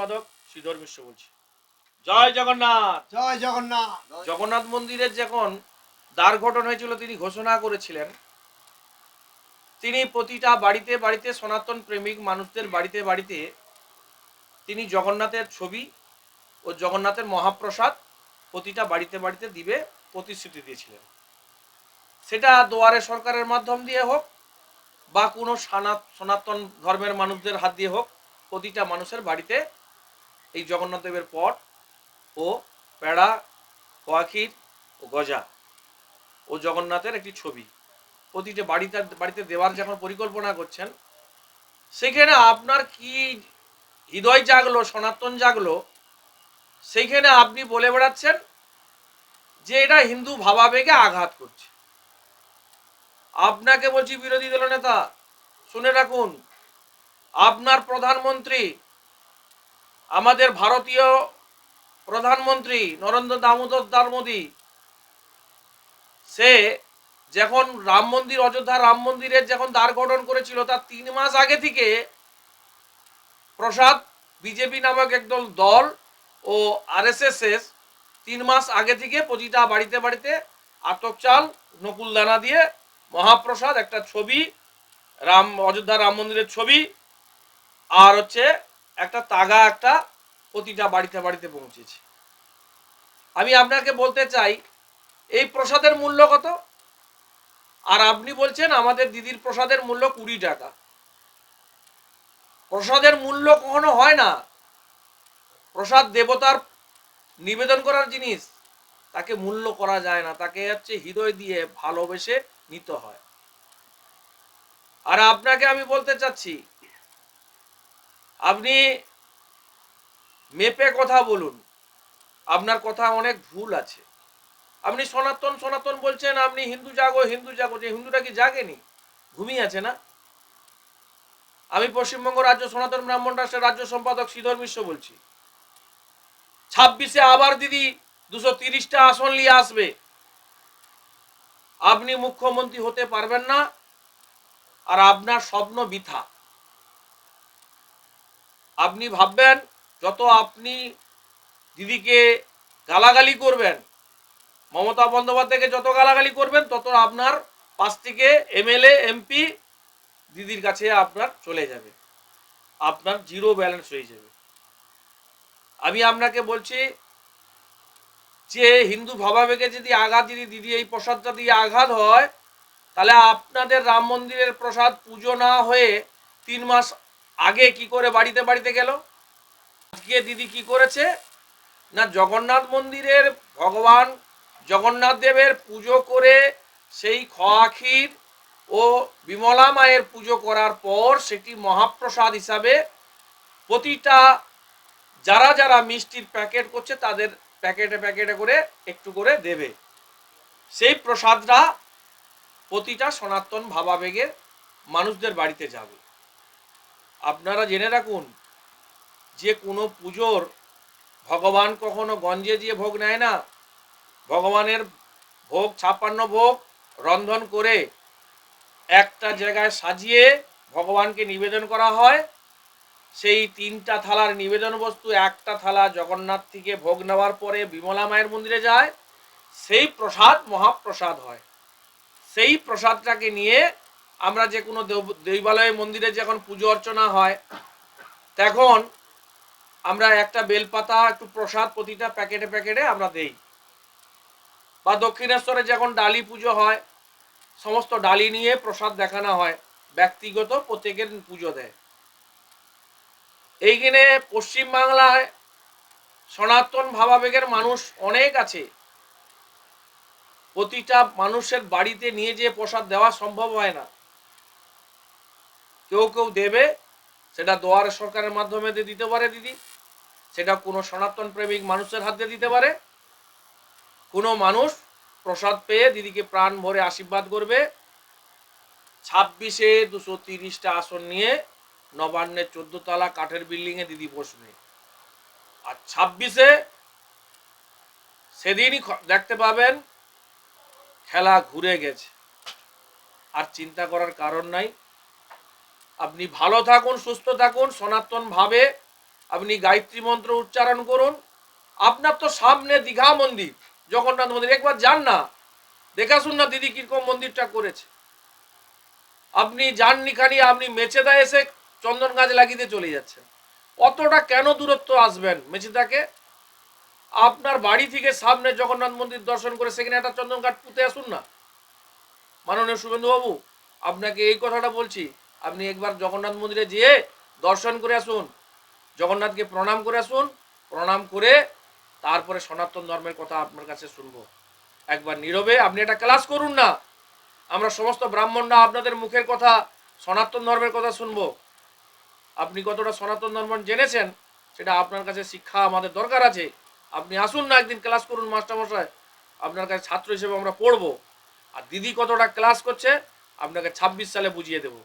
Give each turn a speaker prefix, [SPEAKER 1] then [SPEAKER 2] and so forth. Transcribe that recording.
[SPEAKER 1] সম্পাদক শ্রীধর মিশ্র বলছি। জয় জগন্নাথ!
[SPEAKER 2] জয় জগন্নাথ!
[SPEAKER 1] জগন্নাথ মন্দিরের যখন দ্বার ঘটন হয়েছিল তিনি ঘোষণা করেছিলেন তিনি প্রতিটা বাড়িতে বাড়িতে সনাতন প্রেমিক মানুষদের বাড়িতে বাড়িতে তিনি জগন্নাথের ছবি ও জগন্নাথের মহাপ্রসাদ প্রতিটা বাড়িতে বাড়িতে দিবে প্রতিশ্রুতি দিয়েছিলেন। সেটা দুয়ারে সরকারের মাধ্যম দিয়ে হোক বা কোনো সানা- সনাতন ধর্মের মানুষদের হাত দিয়ে হোক প্রতিটা মানুষের বাড়িতে এই জগন্নাথ দেবের পট ও পেড়া কোয়াখির ও গজা ও জগন্নাথের একটি ছবি। প্রতিটা বাড়িতে বাড়িতে দেওয়ার যখন পরিকল্পনা করছেন, সেখানে আপনার কি হৃদয় জাগলো, সনাতন জাগলো সেইখানে আপনি বলে বেড়াচ্ছেন যে এটা হিন্দু ভাবাবেগে আঘাত করছে। আপনাকে বলছি বিরোধী দল নেতা, শুনে রাখুন, আপনার প্রধানমন্ত্রী আমাদের ভারতীয় প্রধানমন্ত্রী নরেন্দ্র দামোদর দার মোদী, সে যখন রাম মন্দির, অযোধ্যা রাম মন্দিরের যখন দ্বার গঠন করেছিল, তার তিন মাস আগে থেকে প্রসাদ, বিজেপি নামক একদল দল ও আরএসএস তিন মাস আগে থেকে প্রতিটা বাড়িতে বাড়িতে আতক চাল নকুল দানা দিয়ে মহাপ্রসাদ, একটা ছবি, রাম, অযোধ্যা রাম মন্দিরের ছবি, আর হচ্ছে একটা তাগা একটা প্রতিটা বাড়িতে বাড়িতে পৌঁছেছে। আমি আপনাকে বলতে চাই, এই প্রসাদের মূল্য কত? আর আপনি বলছেন আমাদের দিদির প্রসাদের মূল্য কুড়ি টাকা। প্রসাদের মূল্য কখনো হয় না। প্রসাদ দেবতার নিবেদন করার জিনিস। তাকে মূল্য করা যায় না, তাকে হচ্ছে হৃদয় দিয়ে ভালোবেসে নিতে হয়। আর আপনাকে আমি বলতে চাচ্ছি আপনি মেপে কথা বলুন। আপনার কথা অনেক ভুল আছে। আপনি সনাতন সনাতন বলছেন, আপনি হিন্দু জাগো হিন্দু জাগো, যে হিন্দুরা কি জাগেনি? ঘুমিয়ে আছে না? আমি পশ্চিমবঙ্গ রাজ্য সনাতন ব্রাহ্মণ রাষ্ট্রের রাজ্য সম্পাদক শ্রীধর মিশ্র বলছি। ছাব্বিশে আবার দিদি দুশো তিরিশটা আসন নিয়ে আসবে। আপনি মুখ্যমন্ত্রী হতে পারবেন না। আর আপনার স্বপ্ন বৃথা। আপনি ভাববেন, যত আপনি দিদিকে গালাগালি করবেন, মমতা বন্দ্যোপাধ্যায়কে যত গালাগালি করবেন, তত আপনার পাশ থেকে এমএলএ, এমপি দিদির কাছে আপনার চলে যাবে। আপনার জিরো ব্যালেন্স হয়ে যাবে। আমি আপনাকে বলছি, যে হিন্দু ভাবাবেগে যদি আঘাত, যদি দিদি এই প্রসাদটা দিয়ে আঘাত হয়, তাহলে আপনাদের রাম মন্দিরের প্রসাদ পুজো না হয়ে তিন মাস আগে কি করে বাড়িতে বাড়িতে গেল? আজকে দিদি কি করেছে? না, জগন্নাথ মন্দিরের ভগবান জগন্নাথ দেবের পুজো করে সেই খোয়াক্ষীর ও বিমলা মায়ের পুজো করার পর সেটি মহাপ্রসাদ হিসাবে প্রতিটা যারা যারা মিষ্টির প্যাকেট করছে তাদের প্যাকেটে প্যাকেটে করে একটু করে দেবে। সেই প্রসাদটা প্রতিটা সনাতন ভাবাবেগের মানুষদের বাড়িতে যাবে। আপনারা জেনে রাখুন, যে কোনো পুজোর ভগবান কখনো গঞ্জে দিয়ে ভোগ নেয় না। ভগবানের ভোগ, ছাপ্পান্ন ভোগ রন্ধন করে একটা জায়গায় সাজিয়ে ভগবানকে নিবেদন করা হয়। সেই তিনটা থালার নিবেদন বস্তু, একটা থালা জগন্নাথ থেকে ভোগ নেওয়ার পরে বিমলা মায়ের মন্দিরে যায়। সেই প্রসাদ মহাপ্রসাদ হয়। সেই প্রসাদটাকে নিয়ে আমরা যে কোনো দেব- দেবালয় মন্দিরে যখন পুজো অর্চনা হয়, তখন আমরা একটা বেলপাতা, একটু প্রসাদ প্রতিটা প্যাকেটে প্যাকেটে আমরা দেই। বা দক্ষিণেশ্বরে যখন ডালি পুজো হয়, সমস্ত ডালি নিয়ে প্রসাদ দেখানো হয়, ব্যক্তিগত প্রত্যেকের পুজো দেয়। এইখানে পশ্চিমবাংলায় সনাতন ভাবাবেগের মানুষ অনেক আছে। প্রতিটা মানুষের বাড়িতে নিয়ে যেয়ে প্রসাদ দেওয়া সম্ভব হয় না। কেউ কেউ দেবে, সেটা দোয়ার সরকারের মাধ্যমে দিতে পারে দিদি, সেটা কোনো সনাতন প্রেমিক মানুষের হাতে দিতে পারে। কোনো মানুষ প্রসাদ পেয়ে দিদিকে প্রাণ ভরে আশীর্বাদ করবে। ছাব্বিশে দুশো তিরিশটা আসন নিয়ে নবান্নের চোদ্দ তলা কাঠের বিল্ডিংয়ে দিদি বসবে। আর ছাব্বিশে সেদিনই দেখতে পাবেন, খেলা ঘুরে গেছে। আর চিন্তা করার কারণ নাই আপনি ভালো থাকুন, সুস্থ থাকুন, সনাতন ভাবে আপনি গায়ত্রী মন্ত্র উচ্চারণ করুন। আপনার তো সামনে দীঘা মন্দির। জগন্নাথ মন্দির। একবার যান না। দেখাশুন না দিদি কীরকম মন্দিরটা করেছে। আপনি যাননি খানি, আপনি মেচেদা এসে চন্দন গাছ লাগিয়ে চলে যাচ্ছেন। অতটা কেন দূরত্ব আসবেন মেচেদাকে? আপনার বাড়ি থেকে সামনে জগন্নাথ মন্দির দর্শন করে সেখানে একটা চন্দন কাঠ পুঁতে আসুন না। মাননীয় শুভেন্দুবাবু আপনাকে এই কথাটা বলছি। আপনি একবার জগন্নাথ মন্দিরে যেয়ে দর্শন করে আসুন। জগন্নাথকে প্রণাম করে আসুন। প্রণাম করে তারপরে সনাতন ধর্মের কথা আপনার কাছে শুনব। একবার নীরবে আপনি একটা ক্লাস করুন না। আমরা সমস্ত ব্রাহ্মণরা আপনাদের মুখের কথা, সনাতন ধর্মের কথা শুনব। আপনি কতটা সনাতন ধর্ম জেনেছেন, সেটা আপনার কাছে শিক্ষা আমাদের দরকার আছে। আপনি আসুন না একদিন ক্লাস করুন মাস্টারমশাই। আপনার কাছে ছাত্র হিসেবে আমরা পড়ব। আর দিদি কতটা ক্লাস করছে, আপনাকে ছাব্বিশ সালে বুঝিয়ে দেবো।